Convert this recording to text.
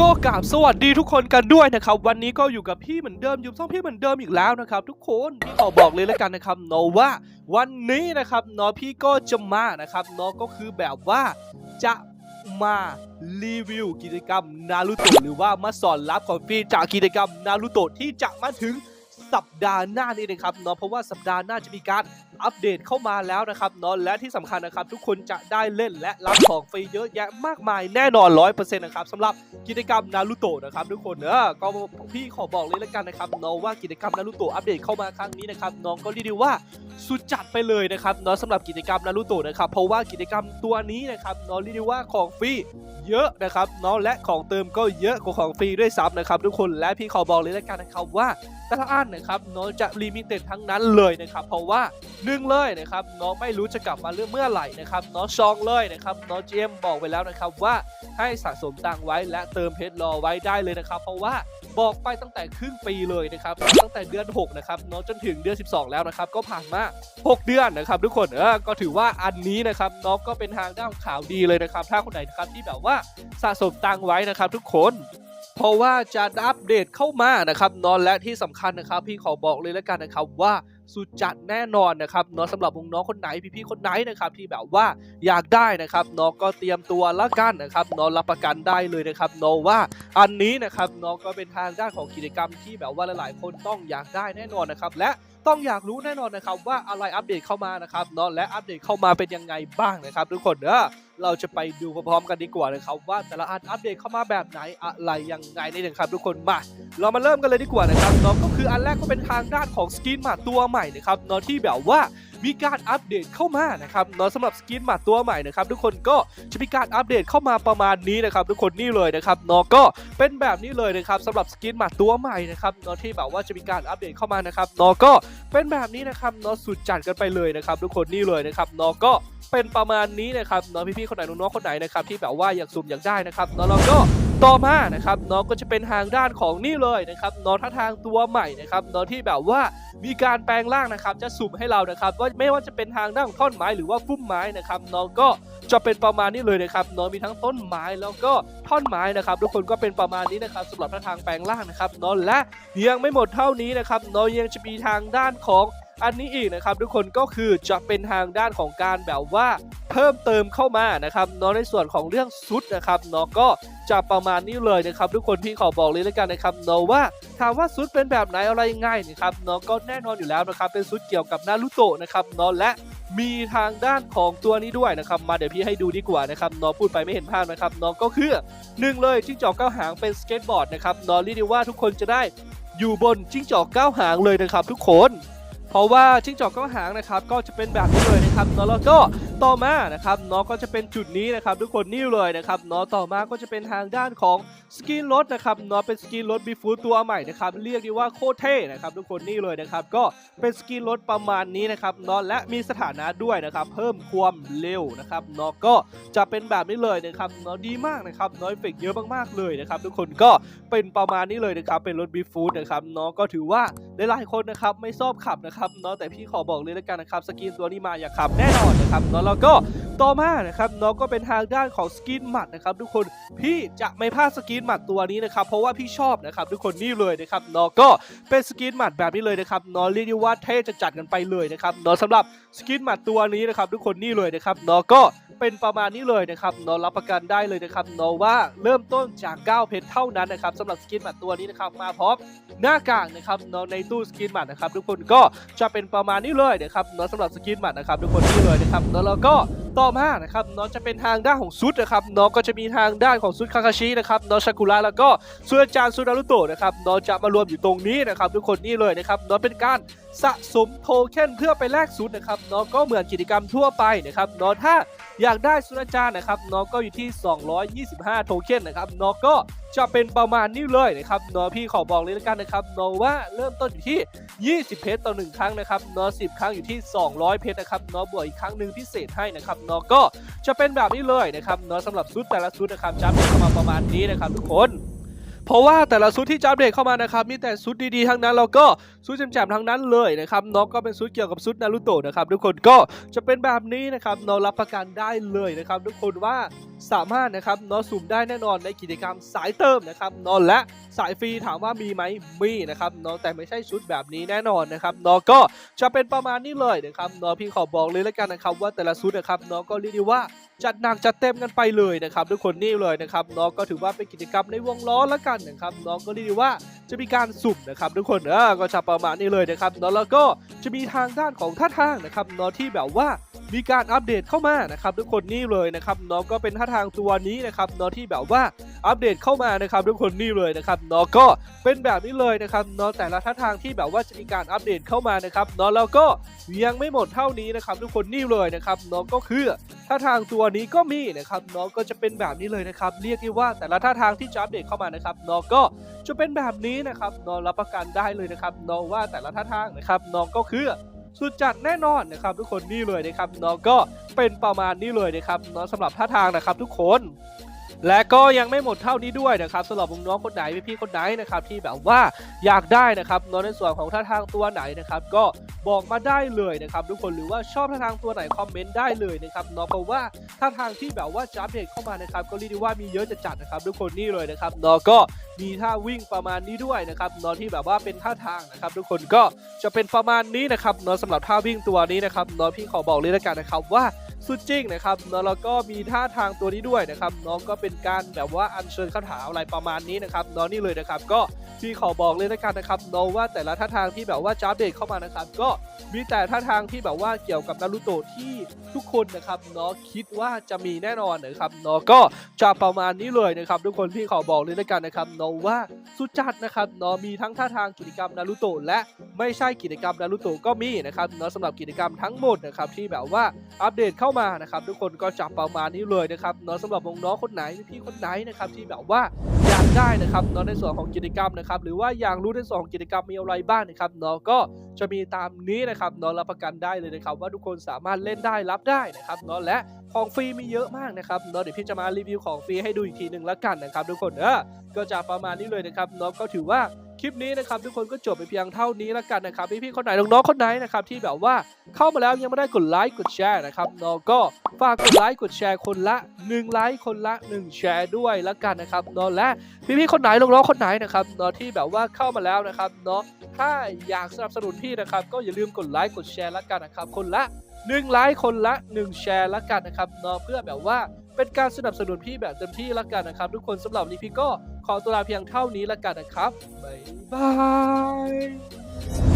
ก็กราบสวัสดีทุกคนกันด้วยนะครับ วันนี้ก็อยู่กับพี่เหมือนเดิมอยู่ช่องพี่เหมือนเดิมอีกแล้วนะครับ ทุกคนพี่ขอบอกเลยแล้วกันนะครับเนาะว่า วันนี้นะครับเนาะพี่ก็จะมานะครับเนาะก็คือแบบว่าจะมารีวิวกิจกรรมนารูโตะหรือว่ามาสอนรับของฟรีจากกิจกรรมนารูโตะที่จะมาถึง สัปดาห์หน้านี้นะครับเนาะเพราะว่าสัปดาห์หน้าจะมีการอัปเดตเข้ามาแล้วนะครับเนาะและที่สำคัญนะครับ ทุกคนจะได้เล่นและรับของฟรีเยอะแยะมากมายแน่นอน100%นะครับสำหรับกิจกรรมนารูโตะนะครับทุกคนเออก็พี่ขอบอกเลยแล้วกันนะครับน้องว่ากิจกรรมนารูโตะอัปเดตเข้ามาครั้งนี้นะครับน้องก็เรียกได้ว่าสุดจัดไปเลยนะครับน้องสำหรับกิจกรรมนารูโตะนะครับเพราะว่ากิจกรรมตัวนี้นะครับน้องเรียกได้ว่าของฟรีเยอะนะครับน้องและของเติมก็เยอะกว่าของฟรีด้วยซ้ำนะครับทุกคนและพี่ขอบอกเลยแล้วกันนะครับว่า แต่ละอันนะครับน้องจะลิมิเต็ดทั้งนั้นเลยนะครับเพราะว่าหนึ่งเลยนะครับน้องไม่รู้จะกลับมาเรื่องเมื่อไหร่นะครับน้องชองเลยนะครับน้องเจมบอกไปแล้วนะครับว่าให้สะสมตังค์ไว้และเติมเพชรรอไว้ได้เลยนะครับ เพราะว่าบอกไปตั้งแต่ครึ่งปีเลยนะครับตั้งแต่เดือน 6 นะครับเนาะจนถึงเดือน 12 แล้วนะครับก็ผ่านมา 6 เดือนนะครับ ทุกคนเออก็ถือว่าอันนี้นะครับน้องก็เป็นทางด้านข่าวดีเลยนะครับ ถ้าคนไหนนะครับที่แบบว่าสะสมตังค์ไว้นะครับ ทุกคน เพราะว่าจะอัปเดตเข้ามานะครับนอนและที่สำคัญนะครับ พี่ขอบอกเลยแล้วกันนะครับว่าสุดจัดแน่นอนนะครับเนาะสำหรับน้องคนไหนพี่ๆคนไหนนะครับที่แบบว่าอยากได้นะครับน้องก็เตรียมตัวละกันนะครับน้องรับประกันได้เลยนะครับน้องว่าอันนี้นะครับน้องก็เป็นทางด้านของกิจกรรมที่แบบว่าหลายๆ คนต้องอยากได้แน่นอนนะครับและต้องอยากรู้แน่นอนนะครับว่าอะไรอัปเดตเข้ามานะครับเนาะและอัปเดตเข้ามาเป็นยังไงบ้างนะครับทุกคนเด้อ เราจะไปดูพร้อมๆกันดีกว่านะครับว่าแต่ละอันอัปเดตเข้ามาแบบไหนอะไรยังไงนี่นะครับทุกคนมาเรามาเริ่มกันเลยดีกว่านะครับเนาะก็คืออันแรกก็เป็นทางด้านของสกินหมาตัวใหม่นะครับเนาะที่แบบว่ามีการอัปเดตเข้ามานะครับเนาะสำหรับสกินหมาตัวใหม่นะครับทุกคนก็จะมีการอัปเดตเข้ามาประมาณนี้นะครับทุกคนนี่เลยนะครับเนาะก็เป็นแบบนี้เลยนะครับสำหรับสกินหมาตัวใหม่นะครับเนาะที่แบบว่าจะมีการอัปเดตเข้ามานะครับเนาะก็เป็นแบบนี้นะครับเนาะสุดจัดกันไปเลยนะครับทุกคนนี่เลยนะครับเนาะก็เป็นประมาณนี้นะครับเนาะพี่ๆคนไหนน้องๆคนไหนนะครับที่แบบว่าอยากสุ่มอยากได้นะครับเนาะแล้วก็ต่อมานะครับน้องก็จะเป็นทางด้านของนี่เลยนะครับน้องท่าทางตัวใหม่นะครับน้องที่แบบว่ามีการแปลงร่างนะครับ จะสุ่มให้เรานะครับ ว่าไม่ว่าจะเป็นทางด้านของท่อนไม้หรือว่าฟุ้มไม้นะครับน้องก็จะเป็นประมาณนี้เลยนะครับน้องมีทั้งต้นไม้แล้วก็ท่อนไม้นะครับ ทุกคนก็เป็นประมาณนี้นะครับสำหรับท่าทางแปลงร่างนะครับน้องและยังไม่หมดเท่านี้นะครับน้องยังจะมีทางด้านของ อันนี้อีกนะครับทุกคนก็คือจะเป็นทางด้านของการแบบว่าเพิ่มเติมเข้ามานะครับเนาะในส่วนของเรื่องซุดนะครับเนาะก็จะประมาณนี้เลยนะครับทุกคนพี่ขอบอกเลยแล้วกันนะครับเนาะว่าถามว่าซุดเป็นแบบไหนอะไรง่ายนะครับเนาะก็แน่นอนอยู่แล้วนะครับเป็นซุดเกี่ยวกับนารูโตะนะครับเนาะและมีทางด้านของตัวนี้ด้วยนะครับมาเดี๋ยวพี่ให้ดูดีกว่านะครับเนาะพูดไปไม่เห็นภาพนะครับเนาะก็คือหนึ่งเลยจิ้งจอกเก้าหางเป็นสเก็ตบอร์ดนะครับเนาะเรียกได้ว่าทุกคนจะได้อยู่บนจิ้งจอกเก้าหางเลยนะครับทุกคน เพราะว่าจิ้งจอกก้าหางนะครับก็จะเป็นแบบนี้เลยนะครับเนแล้วก็ ต่อมานะครับเนาะก็จะเป็นจุดนี้นะครับทุกคนนี่เลยนะครับเนาะต่อมาก็จะเป็นทางด้านของสกินรถนะครับเนาะเป็นสกินรถบีฟูตัวใหม่นะครับเรียกได้ว่าโคตรเท่นะครับทุกคนนี่เลยนะครับก็เป็นสกินรถประมาณนี้นะครับเนาะและมีสถานะด้วยนะครับเพิ่มความเร็วนะครับเนาะก็จะเป็นแบบนี้เลยนะครับเนาะดีมากนะครับนาะเอฟเฟกเยอะมากๆเลยนะครับทุกคนก็เป็นประมาณนี้เลยนะครับเป็นรถบีฟูนะครับเนาะก็ถือว่าหลายๆคนนะครับไม่ชอบขับนะครับเนาะแต่พี่ขอบอกเลยแล้วกันนะครับสกินตัวนี้มาอย่าขับแน่นอนนะครับเนาะแล้วก็ ต่อมานะครับเนาะก็เป็นทางด้านของสกินหมัดนะครับทุกคนพี่จะไม่พลาดสกินหมัดตัวนี้นะครับเพราะว่าพี่ชอบนะครับทุกคนนี่เลยนะครับเนาะก็เป็นสกินหมัดแบบนี้เลยนะครับเนาะเรียกได้ว่าเท่จะจัดกันไปเลยนะครับเนาะสำหรับสกินหมัดตัวนี้นะครับทุกคนนี่เลยนะครับเนาะก็เป็นประมาณนี้เลยนะครับเนาะรับประกันได้เลยนะครับเนาะว่าเริ่มต้นจาก9เพชรเท่านั้นนะครับสำหรับสกินหมัดตัวนี้นะครับมาพร้อมหน้ากากนะครับเนาะในตู้สกินหมัดนะครับทุกคนก็จะเป็นประมาณนี้เลยนะครับเนาะสำหรับสกินหมัดนะครับทุกคนนี่เลยนะครับเนาะแล้วก็ ต่อมานะครับน้องจะเป็นทางด้านของซุดนะครับน้องก็จะมีทางด้านของซุดคาคาชินะครับน้องชากุระแล้วก็ซุดอาจารย์ซูนารุโตะนะครับน้องจะมารวมอยู่ตรงนี้นะครับทุกคนนี่เลยนะครับน้องเป็นการสะสมโทเค็นเพื่อไปแลกซุดนะครับน้องก็เหมือนกิจกรรมทั่วไปนะครับน้องถ้า อยากได้ซุนอาจานะครับน้องก็อยู่ที่ 225 โทเค็นนะครับน้องก็จะเป็นประมาณนี้เลยนะครับน้องพี่ขอบอกเลยแล้วกันนะครับน้องว่าเริ่มต้นอยู่ที่ 20 เพชรต่อ 1 ครั้งนะครับน้อง10 ครั้งอยู่ที่ 200 เพชรนะครับน้องบวกอีกครั้งหนึ่งพิเศษให้นะครับน้องก็จะเป็นแบบนี้เลยนะครับน้องสำหรับชุดแต่ละชุดนะครับจะเป็นเข้ามาประมาณนี้นะครับทุกคน เพราะว่าแต่ละชุดที่จับเดตเข้ามานะครับมีแต่ชุดดีๆทั้งนั้นแล้วก็ชุดแจ่มๆทั้งนั้นเลยนะครับเนาะก็เป็นชุดเกี่ยวกับชุดนารูโตะนะครับทุกคนก็จะเป็นแบบนี้นะครับเนาะรับประกันได้เลยนะครับทุกคนว่า สามารถนะครับเนาะสุ่มได้แน่นอนในกิจกรรมสายเติมนะครับเนาะและสายฟรีถามว่ามีไหมมีนะครับเนาะแต่ไม่ใช่ชุดแบบนี้แน่นอนนะครับเนาะก็จะเป็นประมาณนี้เลยนะครับเนาะพี่ขอบอกเลยแล้วกันนะครับว่าแต่ละชุดนะครับเนาะก็เรียกได้ว่าจัดหนักจัดเต็มกันไปเลยนะครับทุกคนนี่เลยนะครับเนาะก็ถือว่าเป็นกิจกรรมในวงล้อแล้วกันนะครับเนาะก็เรียกได้ว่าจะมีการสุ่มนะครับทุกคนเออก็จะประมาณนี้เลยนะครับเนาะแล้วก็จะมีทางด้านของท่าทางนะครับเนาะที่แบบว่า มีการอัปเดตเข้ามานะครับทุกคนนี่เลยนะครับเนาะก็เป็นท่าทางตัวนี้นะครับเนาะที่แบบว่าอัปเดตเข้ามานะครับทุกคนนี่เลยนะครับเนาะก็เป็นแบบนี้เลยนะครับเนาะแต่ละท่าทางที่แบบว่าจะมีการอัปเดตเข้ามานะครับเนาะแล้วก็ยังไม่หมดเท่านี้นะครับทุกคนนี่เลยนะครับเนาะก็คือท่าทางตัวนี้ก็มีนะครับเนาะก็จะเป็นแบบนี้เลยนะครับเรียกได้ว่าแต่ละท่าทางที่จะอัปเดตเข้ามานะครับเนาะก็จะเป็นแบบนี้นะครับเนาะรับประกันได้เลยนะครับเนาะว่าแต่ละท่าทางนะครับเนาะก็คือ สุดจัดแน่นอนนะครับทุกคนนี่เลยนะครับน้องก็เป็นประมาณนี้เลยนะครับน้องสำหรับท่าทางนะครับทุกคน และก็ยังไม่หมดเท่านี้ด้วยนะครับสำหรับน้องคนไหนพี่ๆคนไหนนะครับที่แบบว่าอยากได้นะครับในส่วนของท่าทางตัวไหนนะครับก็บอกมาได้เลยนะครับทุกคนหรือว่าชอบท่าทางตัวไหนคอมเมนต์ได้เลยนะครับเนาะเพราะว่าท่าทางที่แบบว่าจะอัปเดตเข้ามานะครับก็เรียกได้ว่ามีเยอะจะจัดนะครับทุกคนนี่เลยนะครับเนาะก็มีท่าวิ่งประมาณนี้ด้วยนะครับเนาะที่แบบว่าเป็นท่าทางนะครับทุกคนก็จะเป็นประมาณนี้นะครับเนาะสำหรับท่าวิ่งตัวนี้นะครับเนาะพี่ขอบอกเลยแล้วกันนะครับว่า สุดจริงนะครับแล้วก็มีท่าทางตัวนี้ด้วยนะครับน้องก็เป็นการแบบว่าอัญเชิญคาถาอะไรประมาณนี้นะครับน้องนี่เลยนะครับก็ พี่ขอบอกเลยแล้วกันนะครับเนาว่าแต่ละท่าทางที่แบบว่าจะอัปเดตเข้ามานะครับ ก็มีแต่ท่าทางที่แบบว่าเกี่ยวกับนารูโตะที่ทุกคนนะครับเนาะคิดว่าจะมีแน่นอนนะครับเนาะก็จะประมาณนี้เลยนะครับ ทุกคนพี่ขอบอกเลยแล้วกันนะครับเนาะว่าสุดจัดนะครับเนาะมีทั้งท่าทางกิจกรรมนารูโตะและไม่ใช่กิจกรรมนารูโตะก็มีนะครับเนาะสำหรับกิจกรรมทั้งหมดนะครับที่แบบว่าอัปเดตเข้ามานะครับ ทุกคนก็จับประมาณนี้เลยนะครับเนาะสำหรับน้องๆคนไหนพี่คนไหนนะครับที่แบบว่าอยากได้นะครับเนาะในส่วนของกิจกรรมนะครับหรือว่าอยากรู้ทั้งสองกิจกรรมมีอะไรบ้างนะครับเนาะก็จะมีตามนี้นะครับเนาะรับประกันได้เลยนะครับ ว่าทุกคนสามารถเล่นได้รับได้นะครับเนาะและของฟรีมีเยอะมากนะครับเนาะเดี๋ยวพี่จะมารีวิวของฟรีให้ดูอีกทีหนึ่งละกันนะครับทุกคนเออก็จะประมาณนี้เลยนะครับเนาะก็ถือว่า คลิปนี้นะครับทุกคนก็จบไปเพียงเท่านี้แล้วกันนะครับพี่ๆคนไหนน้องๆคนไหนนะครับที่แบบว่าเข้ามาแล้วยังไม่ได้กดไลค์กดแชร์นะครับเนาะก็ฝากกดไลค์กดแชร์คนละ1ไลค์คนละ 1 แชร์ด้วยแล้วกันนะครับเนาะและพี่ๆคนไหนน้องๆคนไหนนะครับเนาะที่แบบว่าเข้ามาแล้วนะครับเนาะถ้าอยากสนับสนุนพี่นะครับก็อย่าลืมกดไลค์กดแชร์แล้วกันนะครับคนละ 1ไลค์คนละ 1 แชร์ละกันนะครับเนาะเพื่อแบบว่าเป็นการสนับสนุนพี่แบบเต็มที่ละกันนะครับ ทุกคนสำหรับวันนี้พี่ก็ขอตัวลาเพียงเท่านี้ละกันนะครับบ๊ายบาย